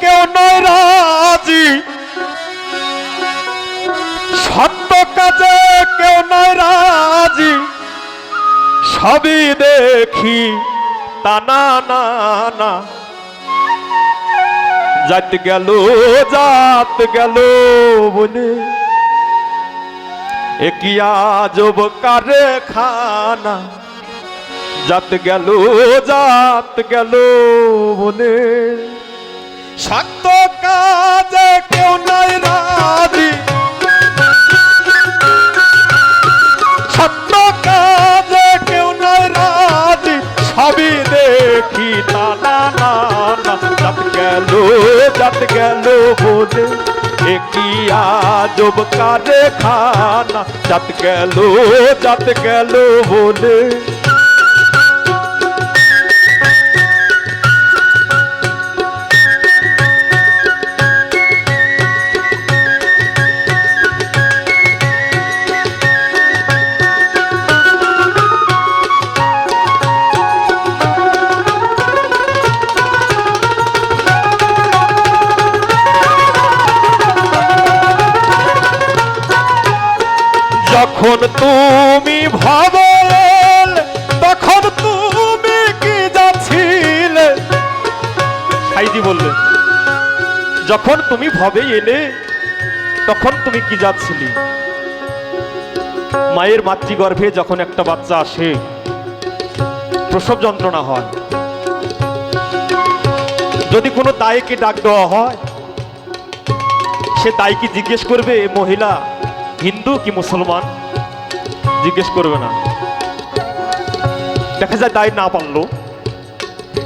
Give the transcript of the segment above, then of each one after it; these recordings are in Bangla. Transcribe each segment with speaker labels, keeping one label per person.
Speaker 1: কেউ নয় রাজি। সত্য কাজে কেউ নয় রাজি। সবই দেখি তা না না না। যাত গেল যাত গেল বলে। একিয়া জব কারে খানা যাত গেল যাত গেল বলে। সত্য কাজে কেউ নাই রাজি। সত্য কাজে কেউ নাই রাজি। সবই দেখি না না না। না যাত গেল যাত গেল বলে একিয়া জব কারে খানা যাত গেল যাত গেল বলে যখন তুমি ভাবল, তখন তুমি কি যাচ্ছিলে? সাইজি বললেন, যখন তুমি ভবে এলে, তখন তুমি কি যাচ্ছিলি? মায়ের মাতৃগর্ভে যখন একটা বাচ্চা আসে, প্রসব যন্ত্রণা হয়। যদি কোনো দায়কে ডাক দেওয়া হয়, সে দায়কে জিজ্ঞেস করবে মহিলা হিন্দু কি মুসলমান? জিজ্ঞেস করবে না। দেখা যায় দায় না পারল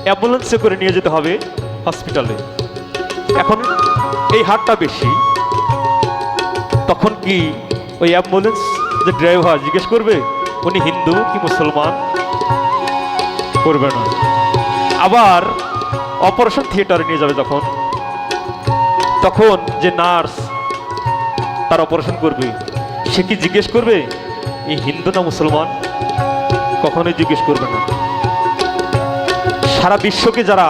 Speaker 1: অ্যাম্বুলেন্সে করে নিয়ে যেতে হবে হসপিটালে এখন এই হারটা বেশি। তখন কি ওই অ্যাম্বুলেন্স যে ড্রাইভার জিজ্ঞেস করবে, উনি হিন্দু কি মুসলমান? করবে না। আবার অপারেশন থিয়েটারে নিয়ে যাবে যখন। তখন যে নার্স তার অপারেশন করবে। সে কি জিজ্ঞেস করবে? এই হিন্দু না মুসলমান? কখনোই জিজ্ঞেস করবে না। সারা বিশ্বকে যারা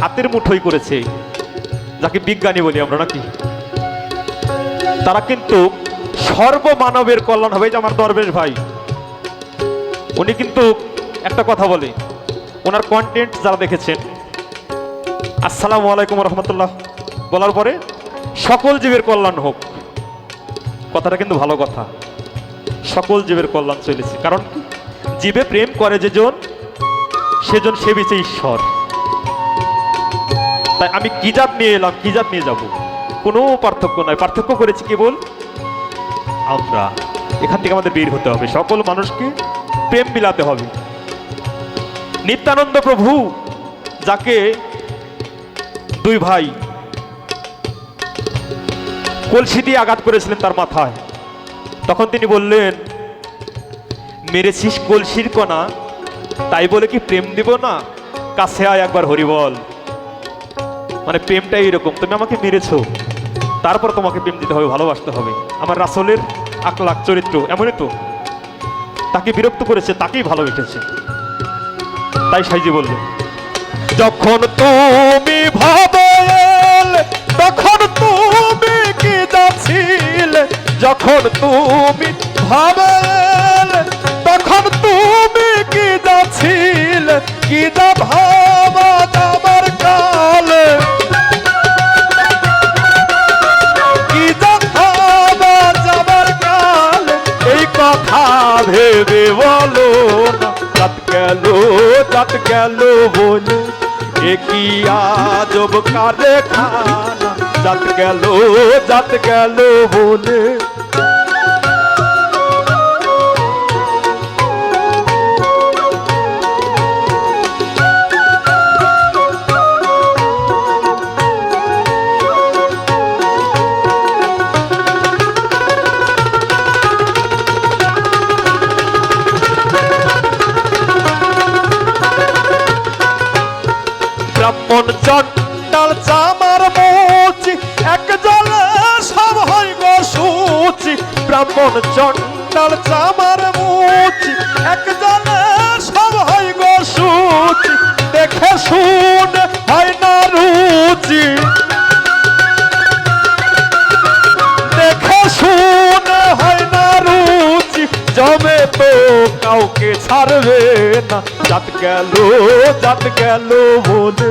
Speaker 1: হাতের মুঠোই করেছে, যাকে বিজ্ঞানী বলি আমরা নাকি, তারা কিন্তু সর্বমানবের কল্যাণ হবে যে আমার দরবেশ ভাই। উনি কিন্তু একটা কথা বলে, ওনার কন্টেন্ট যারা দেখেছেন, আসসালামু আলাইকুম রহমতুল্লাহ, বলার পরে সকল জীবের কল্যাণ হোক। কথাটা কিন্তু ভালো কথা। সকল জীবের কল্যাণ চলেছে। কারণ জীবে প্রেম করে যেজন সেজন সে সেবিছে ঈশ্বর। তাই আমি কি জাত নিয়ে এলাম, কি জাত নিয়ে যাব? কোনো পার্থক্য নয় পার্থক্য করেছি কেবল আমরা। এখান থেকে আমাদের বের হতে হবে। সকল মানুষকে প্রেম বিলাতে হবে। নিত্যানন্দ প্রভু, যাকে দুই ভাই কলসি দিয়ে আঘাত করেছিলেন তার মাথায়। তখন তিনি বললেন, মেরেছিস কলসির কণা, তাই বলে কি প্রেম দিব না? কাছে আয় একবার হরিবল। মানে প্রেমটাই এরকম, তুমি আমাকে মেরেছো, তারপর তোমাকে প্রেম দিতে হবে, ভালোবাসতে হবে। আমার রাসলের আকলাক চরিত্র এমনই তো। তাকে বিরক্ত করেছে, তাকেই ভালোবেসেছে তাই সাইজি বললেন, যখন তুমি ভাবেল যখন তুমি ভাবেল তখন তুমি কি যাচ্ছিলে? কি যা ভাবা যাবার কালে? কি যা ভাবা যাবার কালে? এই কথা ভেবে বলো রাত গেল রাত গেল বলে। এ কি আজব কারে খানা যাত গেল যাত গেল বলে। ব্রাহ্মণ চামার মুচি এক জল সব হই গো সুচি, ব্রাহ্মণ চন্ডাল চামার মুচি। এক জল সব হই গো সুচি, দেখে শুন হয় না রুচি। দেখে শুন হয় না রুচি, জমে তো কাউকে ছাড়বে না। জাত গেল জাত গেল বলে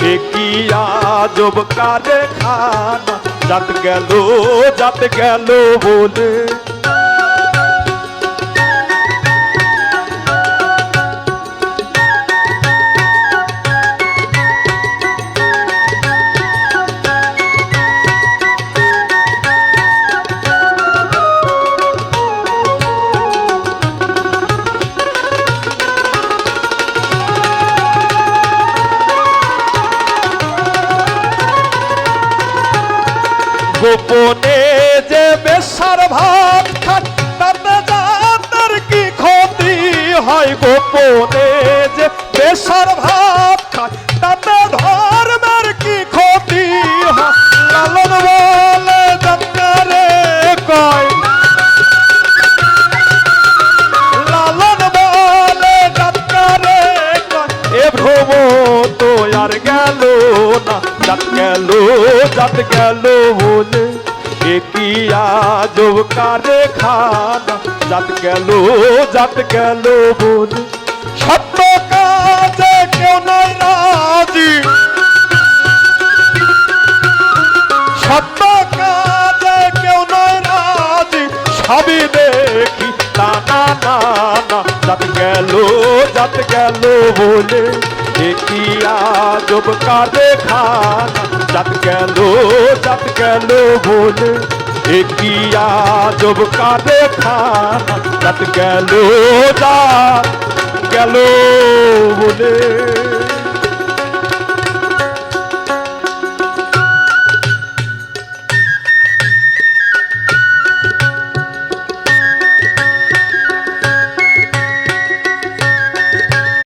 Speaker 1: কি আজব কারে খানা জাত গেল জাত গেল বলে। গোপনে যে বেসার ভাত খান তাতে ধর্মের কি ক্ষতি হয়? লালন বলে জঙ্গারে কয়? লালন বলে জঙ্গারে কয়? এ ভ্রম তো আর গেল না জাত গেল জাত গেল বলে। এ কি আজব কারে খানা জাত গেল জাত গেল বলে। সত্য কাজে কেউ নাই রাজি। সত্য কাজে কেউ নয় রাজি। সবই দেখি, না না না জাত গেল জাত গেল বলে একই আজব কাজে খানা। জাত গেল জাত গেল বলে একই আজব কাজে খানা। জাত গেল যা গেল বলে।